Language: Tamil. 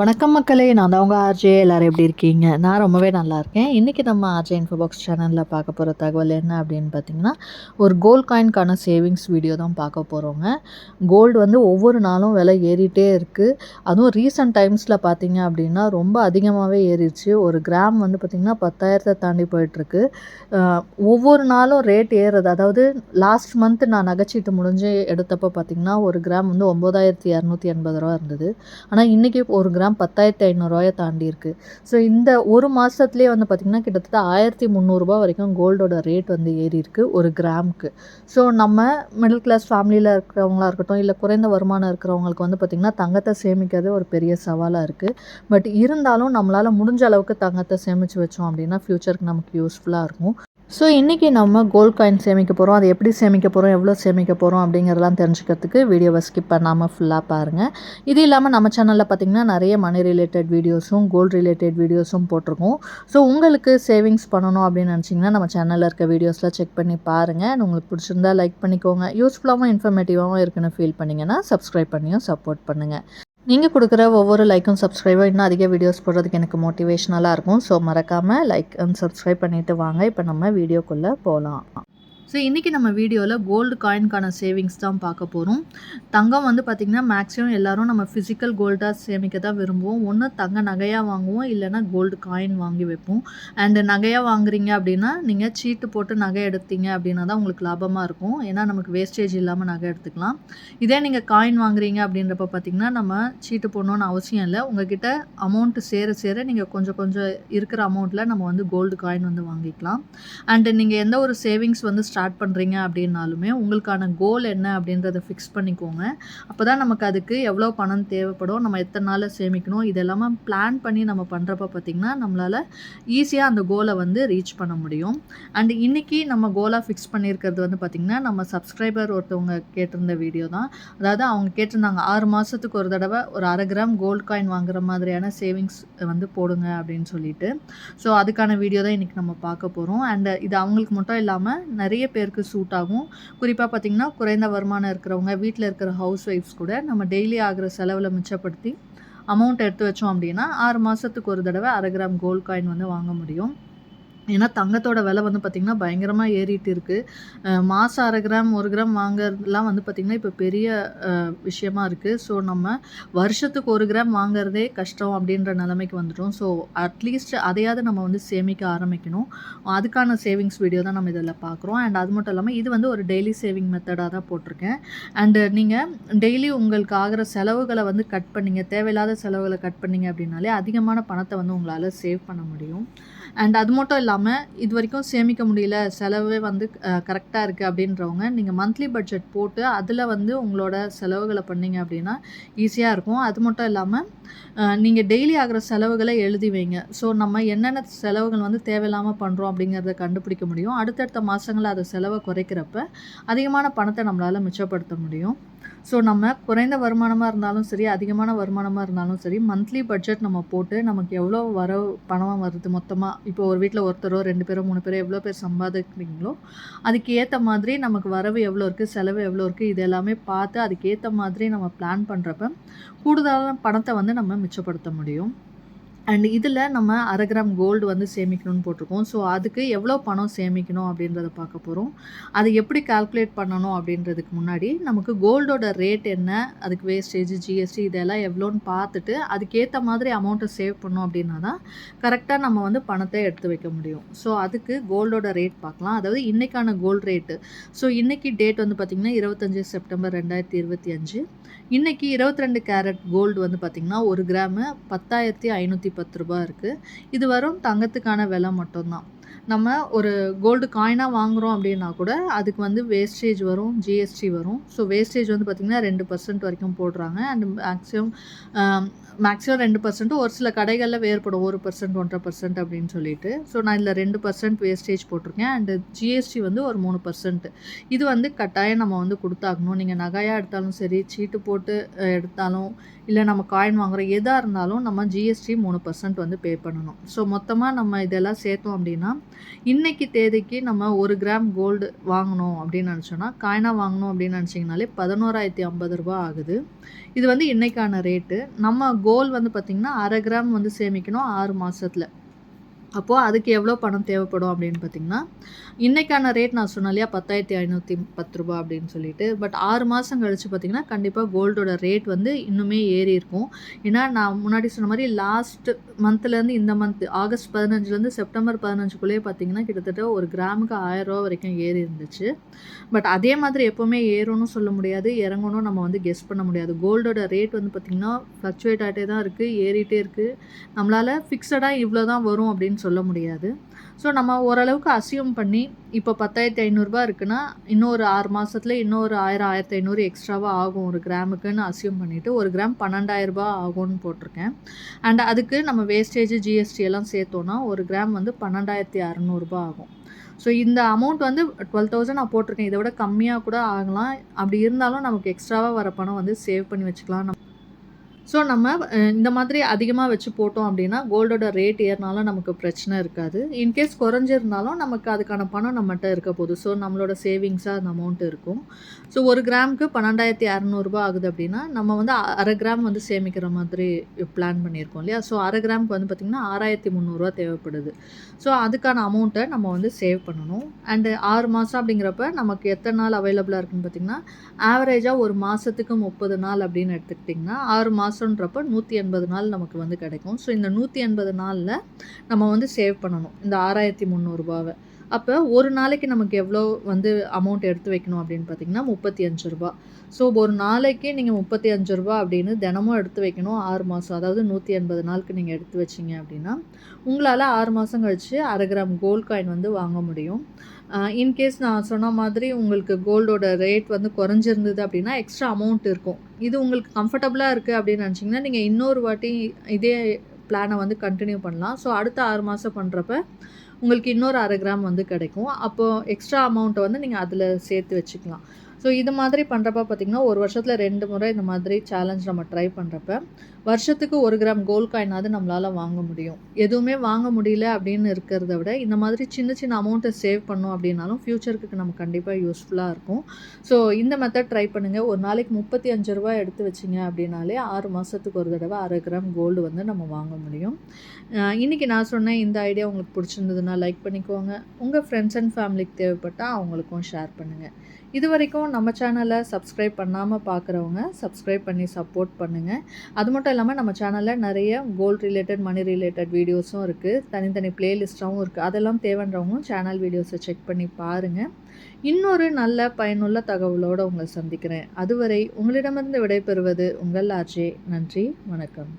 வணக்கம் மக்களே நான் தான் உங்கள் ஆர்ஜே. எல்லோரும் எப்படி இருக்கீங்க? நான் ரொம்பவே நல்லா இருக்கேன். இன்றைக்கி நம்ம ஆர்ஜே இன்ஃபோ பாக்ஸ் சேனலில் பார்க்க போகிற தகவல் என்ன அப்படின்னு பார்த்தீங்கன்னா ஒரு கோல்ட் காயின்கான சேவிங்ஸ் வீடியோ தான் பார்க்க போகிறோங்க கோல்டு வந்து ஒவ்வொரு நாளும் விலை ஏறிட்டே இருக்குது அதுவும் ரீசெண்ட் டைம்ஸில் பார்த்தீங்க அப்படின்னா ரொம்ப அதிகமாகவே ஏறிடுச்சு. ஒரு கிராம் வந்து பார்த்திங்கன்னா பத்தாயிரத்தை தாண்டி போயிட்டுருக்கு. ஒவ்வொரு நாளும் ரேட் ஏறுறது அதாவது லாஸ்ட் மந்த் நான் நகைச்சீட்டு முடிஞ்சு எடுத்தப்போ பார்த்திங்கன்னா ஒரு கிராம் வந்து ஒம்பதாயிரத்தி இரநூத்தி எண்பது ரூபா இருந்தது. ஆனால் இன்றைக்கி ஒரு கிராம் கிராம் பத்தாயிரத்தி ஐநூறுரூவாயை தாண்டி இருக்குது ஸோ இந்த ஒரு மாதத்துலேயே வந்து பார்த்திங்கன்னா கிட்டத்தட்ட ஆயிரத்தி முந்நூறுரூபா வரைக்கும் கோல்டோட ரேட் வந்து ஏறி இருக்குது ஒரு கிராமுக்கு. ஸோ நம்ம மிடில் கிளாஸ் ஃபேமிலியில் இருக்கிறவங்களா இருக்கட்டும் இல்லை குறைந்த வருமானம் இருக்கிறவங்களுக்கு வந்து பார்த்திங்கன்னா தங்கத்தை சேமிக்கிறது ஒரு பெரிய சவாலாக இருக்குது பட் இருந்தாலும் நம்மளால் முடிஞ்ச அளவுக்கு தங்கத்தை சேமித்து வச்சோம் அப்படின்னா ஃப்யூச்சருக்கு நமக்கு யூஸ்ஃபுல்லாக இருக்கும். ஸோ இன்றைக்கி நம்ம கோல்ட் காயின் சேமிக்க போகிறோம் அதை எப்படி சேமிக்க போகிறோம் எவ்வளோ சேமிக்க போகிறோம் அப்படிங்கிறதெல்லாம் தெரிஞ்சுக்கிறதுக்கு வீடியோவை ஸ்கிப் பண்ணாமல் ஃபுல்லாக பாருங்கள் இது இல்லாமல் நம்ம சேனலில் பார்த்திங்கன்னா நிறைய மணி ரிலேட்டட் வீடியோஸும் கோல்டு ரிலேட்டட் வீடியோஸும் போட்டிருக்கோம். ஸோ உங்களுக்கு சேவிங்ஸ் பண்ணணும் அப்படின்னு நினச்சிங்கன்னா நம்ம சேனலில் இருக்க வீடியோஸில் செக் பண்ணி பாருங்கள் உங்களுக்கு பிடிச்சிருந்தா லைக் பண்ணிக்கோங்க. யூஸ்ஃபுல்லாகவும் இன்ஃபர்மேட்டிவாகவும் இருக்குன்னு ஃபீல் பண்ணிங்கன்னா சப்ஸ்கிரைப் பண்ணியும் சப்போர்ட் பண்ணுங்கள் நீங்கள் கொடுக்குற ஒவ்வொரு லைக்கும் சப்ஸ்கிரைபும் இன்னும் அதிக வீடியோஸ் போடுறதுக்கு எனக்கு மோட்டிவேஷ்னலாக இருக்கும். ஸோ மறக்காமல் லைக் அண்ட் சப்ஸ்கிரைப் பண்ணிவிட்டு வாங்க. இப்போ நம்ம வீடியோக்குள்ளே போகலாம் ஸோ இன்றைக்கி நம்ம வீடியோவில் கோல்டு காயின்கான சேவிங்ஸ் தான் பார்க்க போகிறோம் தங்கம் வந்து பார்த்திங்கன்னா மேக்ஸிமம் எல்லோரும் நம்ம ஃபிசிக்கல் கோல்டாக சேமிக்க தான் விரும்புவோம். ஒன்று தங்க நகையாக வாங்குவோம் இல்லைனா கோல்டு காயின் வாங்கி வைப்போம். அண்டு நகையாக வாங்குறீங்க அப்படின்னா நீங்கள் சீட்டு போட்டு நகை எடுத்தீங்க அப்படின்னா தான் உங்களுக்கு லாபமாக இருக்கும். ஏன்னா நமக்கு வேஸ்டேஜ் இல்லாமல் நகை எடுத்துக்கலாம். இதே நீங்கள் காயின் வாங்குறீங்க அப்படின்றப்ப பார்த்திங்கன்னா நம்ம சீட்டு போடணுன்னு அவசியம் இல்லை. உங்ககிட்ட அமௌண்ட்டு சேர சேர நீங்கள் கொஞ்சம் கொஞ்சம் இருக்கிற அமௌண்ட்டில் நம்ம வந்து கோல்டு காயின் வந்து வாங்கிக்கலாம். அண்டு நீங்கள் எந்த ஒரு சேவிங்ஸ் வந்து ஸ்டார்ட் ஸ்டார்ட் பண்ணுறீங்க அப்படின்னாலுமே உங்களுக்கான கோல் என்ன அப்படின்றத ஃபிக்ஸ் பண்ணிக்கோங்க. அப்போ தான் நமக்கு அதுக்கு எவ்வளோ பணம் தேவைப்படும் நம்ம எத்தனை நாளில் சேமிக்கணும் இதெல்லாமே பிளான் பண்ணி நம்ம பண்ணுறப்ப பார்த்திங்கன்னா நம்மளால் ஈஸியாக அந்த கோலை வந்து ரீச் பண்ண முடியும். அண்ட் இன்றைக்கி நம்ம கோலாக ஃபிக்ஸ் பண்ணியிருக்கிறது வந்து பார்த்திங்கன்னா நம்ம சப்ஸ்கிரைபர் ஒருத்தவங்க கேட்டிருந்த வீடியோ தான். அதாவது அவங்க கேட்டிருந்தாங்க ஆறு மாதத்துக்கு ஒரு தடவை ஒரு அரை கிராம் கோல்டு காயின் வாங்குற மாதிரியான சேவிங்ஸ் வந்து போடுங்க அப்படின்னு சொல்லிட்டு. ஸோ அதுக்கான வீடியோ தான் இன்றைக்கி நம்ம பார்க்க போகிறோம் அண்ட் இது அவங்களுக்கு மட்டும் இல்லாமல் நிறைய பேருக்கு சூட் ஆகும். குறிப்பாக பார்த்திங்கன்னா குறைந்த வருமானம் இருக்கிறவங்க வீட்டில் இருக்கிற ஹவுஸ் ஒய்ஃப்ஸ் கூட நம்ம டெய்லி ஆகிற செலவில் மிச்சப்படுத்தி அமௌண்ட் எடுத்து வச்சோம் அப்படின்னா ஆறு மாதத்துக்கு ஒரு தடவை அரை கிராம் கோல்ட் காயின் வந்து வாங்க முடியும். ஏன்னா தங்கத்தோட விலை வந்து பார்த்திங்கன்னா பயங்கரமாக ஏறிட்டு இருக்குது மாதம் அரை கிராம் ஒரு கிராம் வாங்குறதுலாம் வந்து பார்த்திங்கன்னா இப்போ பெரிய விஷயமா இருக்குது ஸோ நம்ம வருஷத்துக்கு ஒரு கிராம் வாங்குறதே கஷ்டம் அப்படின்ற நிலைமைக்கு வந்துட்டோம். ஸோ அட்லீஸ்ட் அதையாவது நம்ம வந்து சேமிக்க ஆரம்பிக்கணும். அதுக்கான சேவிங்ஸ் வீடியோ தான் நம்ம இதில் பார்க்குறோம். அண்ட் அது மட்டும் இல்லாமல் இது வந்து ஒரு டெய்லி சேவிங் மெத்தடாக தான் போட்டிருக்கேன். அண்டு நீங்கள் டெய்லி உங்களுக்கு ஆகிற செலவுகளை வந்து கட் பண்ணிங்க. தேவையில்லாத செலவுகளை கட் பண்ணிங்க அப்படின்னாலே அதிகமான பணத்தை வந்து உங்களால் சேவ் பண்ண முடியும். அண்ட் அது மட்டும் இல்லாமல் இது வரைக்கும் சேமிக்க முடியல. செலவே வந்து கரெக்டாக இருக்குது அப்படின்றவங்க நீங்கள் மந்த்லி பட்ஜெட் போட்டு அதில் வந்து உங்களோட செலவுகளை பண்ணிங்க அப்படின்னா ஈஸியாக இருக்கும். அது மட்டும் இல்லாமல் நீங்கள் டெய்லி ஆகிற செலவுகளை எழுதி வைங்க. ஸோ நம்ம என்னென்ன செலவுகள் வந்து தேவையில்லாமல் பண்ணுறோம் அப்படிங்கிறத கண்டுபிடிக்க முடியும். அடுத்தடுத்த மாதங்களில் அதை செலவை குறைக்கிறப்ப அதிகமான பணத்தை நம்மளால் மிச்சப்படுத்த முடியும். ஸோ நம்ம குறைந்த வருமானமாக இருந்தாலும் சரி அதிகமான வருமானமாக இருந்தாலும் சரி மந்த்லி பட்ஜெட் நம்ம போட்டு நமக்கு எவ்வளோ வர பணமாக வருது மொத்தமாக இப்போ ஒரு வீட்டில் ஒருத்தரோ ரெண்டு பேரோ மூணு பேரோ எவ்வளோ பேர் சம்பாதிக்கிறீங்களோ அதுக்கு ஏற்ற மாதிரி நமக்கு வரவு எவ்வளோ இருக்குது செலவு எவ்வளோ இருக்குது இது எல்லாமே பார்த்து அதுக்கேற்ற மாதிரி நம்ம பிளான் பண்ணுறப்ப கூடுதலான பணத்தை வந்து நம்ம மிச்சப்படுத்த முடியும். அண்ட் இதில் நம்ம அரை கிராம் கோல்டு வந்து சேமிக்கணும்னு போட்டிருக்கோம். ஸோ அதுக்கு எவ்வளோ பணம் சேமிக்கணும் அப்படின்றத பார்க்க போகிறோம் அதை எப்படி கால்குலேட் பண்ணணும் அப்படின்றதுக்கு முன்னாடி நமக்கு கோல்டோட ரேட் என்ன அதுக்கு வேஸ்டேஜ் ஜிஎஸ்டி இதெல்லாம் எவ்வளோன்னு பார்த்துட்டு அதுக்கேற்ற மாதிரி அமௌண்ட்டை சேவ் பண்ணோம் அப்படின்னா தான் கரெக்டாக நம்ம வந்து பணத்தை எடுத்து வைக்க முடியும். ஸோ அதுக்கு கோல்டோட ரேட் பார்க்கலாம். அதாவது இன்றைக்கான கோல்டு ரேட்டு ஸோ இன்றைக்கி டேட் வந்து பார்த்திங்கன்னா இருபத்தஞ்சி செப்டம்பர் ரெண்டாயிரத்தி இருபத்தி அஞ்சு. இன்றைக்கி இருபத்தி ரெண்டு கேரட் கோல்டு வந்து பார்த்திங்கன்னா ஒரு கிராமு பத்தாயிரத்தி ஐநூற்றி பத்து ரூபா இருக்குது இது வரும் தங்கத்துக்கான விலை மட்டும்தான். நம்ம ஒரு கோல்டு காயினாக வாங்குகிறோம் அப்படின்னா கூட அதுக்கு வந்து வேஸ்டேஜ் வரும் ஜிஎஸ்டி வரும். ஸோ வேஸ்டேஜ் வந்து பார்த்திங்கன்னா ரெண்டு பர்சன்ட் வரைக்கும் போடுறாங்க. அண்ட் மேக்ஸிமம் மேக்ஸிமம் ரெண்டு பர்சன்ட்டு ஒரு சில கடைகளில் வேறுபடும். ஒரு பர்சன்ட் ஒன்றரை பர்சன்ட் அப்படின்னு சொல்லிட்டு. ஸோ நான் இதில் ரெண்டு பர்சன்ட் வேஸ்டேஜ் போட்டிருக்கேன். அண்டு ஜிஎஸ்டி வந்து ஒரு மூணு பர்சன்ட் இது வந்து கட்டாயம் நம்ம வந்து கொடுத்தாகணும். நீங்கள் நகையாக எடுத்தாலும் சரி சீட்டு போட்டு எடுத்தாலும் இல்லை நம்ம காயின் வாங்குகிறோம் எதாக இருந்தாலும் நம்ம ஜிஎஸ்டி மூணு பர்சன்ட் வந்து பே பண்ணணும். ஸோ மொத்தமாக நம்ம இதெல்லாம் சேர்த்தோம் அப்படின்னா இன்றைக்கி தேதிக்கு நம்ம ஒரு கிராம் கோல்டு வாங்கணும் அப்படின்னு நினச்சோன்னா காயினாக வாங்கணும் அப்படின்னு நினச்சிங்கனாலே பதினோராயிரத்தி ஐம்பது ரூபா ஆகுது. இது வந்து இன்றைக்கான ரேட்டு நம்ம கோல் வந்து பார்த்திங்கன்னா அரை கிராம் வந்து சேமிக்கணும் ஆறு மாதத்தில் அப்போது அதுக்கு எவ்வளோ பணம் தேவைப்படும் அப்படின்னு பார்த்தீங்கன்னா இன்றைக்கான ரேட் நான் சொன்னேன் இல்லையா பத்தாயிரத்தி ஐநூற்றி பத்து ரூபா அப்படின்னு சொல்லிட்டு. பட் ஆறு மாதம் கழித்து பார்த்திங்கன்னா கண்டிப்பாக கோல்டோட ரேட் வந்து இன்னுமே ஏறி இருக்கும். ஏன்னா நான் முன்னாடி சொன்ன மாதிரி லாஸ்ட் மந்த்லேருந்து இந்த மந்த் ஆகஸ்ட் பதினஞ்சுலேருந்து செப்டம்பர் பதினஞ்சுக்குள்ளேயே பார்த்திங்கன்னா கிட்டத்தட்ட ஒரு கிராமுக்கு ஆயிரரூவா வரைக்கும் ஏறி இருந்துச்சு. பட் அதே மாதிரி எப்போவுமே ஏறும்னு சொல்ல முடியாது இறங்கணும் நம்ம வந்து கெஸ் பண்ண முடியாது. கோல்டோட ரேட் வந்து பார்த்திங்கன்னா ஃப்ளக்சுவேட் ஆகிட்டே தான் இருக்குது ஏறிட்டே இருக்குது நம்மளால் ஃபிக்ஸடாக இவ்வளோ தான் வரும் அப்படின்னு சொல்ல முடியாது. ஸோ நம்ம ஓரளவுக்கு அசியூம் பண்ணி இப்போ பத்தாயிரத்தி ஐநூறுரூபா இருக்குன்னா இன்னொரு ஆறு மாதத்துல இன்னொரு ஆயிரம் ஆயிரத்தி ஐநூறு எக்ஸ்ட்ராவாக ஆகும் ஒரு கிராமுக்குன்னு அசியூம் பண்ணிவிட்டு ஒரு கிராம் பன்னெண்டாயிரரூபா ஆகும்னு போட்டிருக்கேன். அண்ட் அதுக்கு நம்ம வேஸ்டேஜ் ஜிஎஸ்டி எல்லாம் சேர்த்தோன்னா ஒரு கிராம் வந்து பன்னெண்டாயிரத்தி அறநூறுபா ஆகும். ஸோ இந்த அமௌண்ட் வந்து டுவெல் தௌசண்ட் நான் போட்டிருக்கேன். இதை விட கம்மியாக கூட ஆகலாம். அப்படி இருந்தாலும் நமக்கு எக்ஸ்ட்ராவாக வர பணம் வந்து சேவ் பண்ணி வச்சுக்கலாம். நம்ம ஸோ நம்ம இந்த மாதிரி அதிகமாக வச்சு போட்டோம் அப்படின்னா கோல்டோட ரேட் ஏறினாலும் நமக்கு பிரச்சனை இருக்காது. இன்கேஸ் குறைஞ்சிருந்தாலும் நமக்கு அதுக்கான பணம் நம்மகிட்ட இருக்க போகுது. ஸோ நம்மளோட சேவிங்ஸாக அந்த அமௌண்ட் இருக்கும். ஸோ ஒரு கிராமுக்கு பன்னெண்டாயிரத்தி அறநூறுபா ஆகுது அப்படின்னா நம்ம வந்து அரை கிராம் வந்து சேமிக்கிற மாதிரி பிளான் பண்ணியிருக்கோம் இல்லையா? ஸோ அரை கிராமுக்கு வந்து பார்த்திங்கன்னா ஆறாயிரத்தி முந்நூறுரூவா தேவைப்படுது. ஸோ அதுக்கான அமௌண்ட்டை நம்ம வந்து சேவ் பண்ணணும். அண்டு ஆறு மாதம் அப்படிங்கிறப்ப நமக்கு எத்தனை நாள் அவைலபிளாக இருக்குன்னு பார்த்திங்கன்னா ஆவரேஜாக ஒரு மாதத்துக்கு முப்பது நாள் அப்படின்னு எடுத்துக்கிட்டிங்கன்னா ஆறு மாதம் மாதன்றப்போ நூற்றி எண்பது நாள் நமக்கு வந்து கிடைக்கும். ஸோ இந்த நூற்றி எண்பது நாளில் நம்ம வந்து சேவ் பண்ணணும். இந்த ஆறாயிரத்தி முந்நூறுரூபாவை அப்போ ஒரு நாளைக்கு நமக்கு எவ்வளோ வந்து அமௌண்ட் எடுத்து வைக்கணும் அப்படின்னு பார்த்தீங்கன்னா முப்பத்தி அஞ்சு ரூபா. ஸோ ஒரு நாளைக்கு நீங்கள் முப்பத்தி அஞ்சு ரூபா அப்படின்னு தினமும் எடுத்து வைக்கணும் ஆறு மாதம் அதாவது நூற்றி எண்பது நாளுக்கு நீங்கள் எடுத்து வச்சிங்க அப்படின்னா உங்களால் ஆறு மாதம் கழித்து அரை கிராம் கோல்ட் காயின் வந்து வாங்க முடியும். இன்கேஸ் நான் சொன்ன மாதிரி உங்களுக்கு கோல்டோட ரேட் வந்து குறைஞ்சிருந்தது அப்படின்னா எக்ஸ்ட்ரா அமௌண்ட் இருக்கும். இது உங்களுக்கு கம்ஃபர்டபுளாக இருக்குது அப்படின்னு நினச்சிங்கன்னா நீங்கள் இன்னொரு வாட்டி இதே பிளானை வந்து கண்டினியூ பண்ணலாம். ஸோ அடுத்த ஆறு மாதம் பண்ணுறப்ப உங்களுக்கு இன்னொரு அரை கிராம் வந்து கிடைக்கும். அப்போது எக்ஸ்ட்ரா அமௌண்ட்டை வந்து நீங்கள் அதில் சேர்த்து வச்சுக்கலாம். ஸோ இது மாதிரி பண்ணுறப்ப பார்த்திங்கன்னா ஒரு வருஷத்தில் ரெண்டு முறை இந்த மாதிரி சேலஞ்ச் நம்ம ட்ரை பண்ணுறப்ப வருஷத்துக்கு ஒரு கிராம் கோல்ட் காயினாவது நம்மளால் வாங்க முடியும். எதுவுமே வாங்க முடியல அப்படின்னு இருக்கிறத விட இந்த மாதிரி சின்ன சின்ன அமௌண்ட்டை சேவ் பண்ணோம் அப்படின்னாலும் ஃப்யூச்சருக்கு நம்ம கண்டிப்பாக யூஸ்ஃபுல்லாக இருக்கும். ஸோ இந்த மெத்தட் ட்ரை பண்ணுங்கள் ஒரு நாளைக்கு முப்பத்தி அஞ்சு ரூபா எடுத்து வச்சிங்க அப்படின்னாலே ஆறு மாதத்துக்கு ஒரு தடவை அரை கிராம் கோல்டு வந்து நம்ம வாங்க முடியும். இன்றைக்கி நான் சொன்னேன் இந்த ஐடியா உங்களுக்கு பிடிச்சிருந்ததுன்னா லைக் பண்ணிக்கோங்க. உங்கள் ஃப்ரெண்ட்ஸ் அண்ட் ஃபேமிலிக்கு தேவைப்பட்டால் அவங்களுக்கும் ஷேர் பண்ணுங்கள் இது வரைக்கும் நம்ம சேனலை சப்ஸ்கிரைப் பண்ணாமல் பார்க்குறவங்க சப்ஸ்கிரைப் பண்ணி சப்போர்ட் பண்ணுங்கள் அது மட்டும் இல்லாமல் நம்ம சேனலில் நிறைய கோல்ட் ரிலேட்டட் மணி ரிலேட்டட் வீடியோஸும் இருக்குது தனித்தனி பிளேலிஸ்ட்டாகவும் இருக்குது அதெல்லாம் தேவைன்றவங்களும் சேனல் வீடியோஸை செக் பண்ணி பாருங்கள் இன்னொரு நல்ல பயனுள்ள தகவலோடு உங்களை சந்திக்கிறேன். அதுவரை உங்களிடமிருந்து விடைபெறுவது உங்கள் ஆர்ஜே நன்றி வணக்கம்.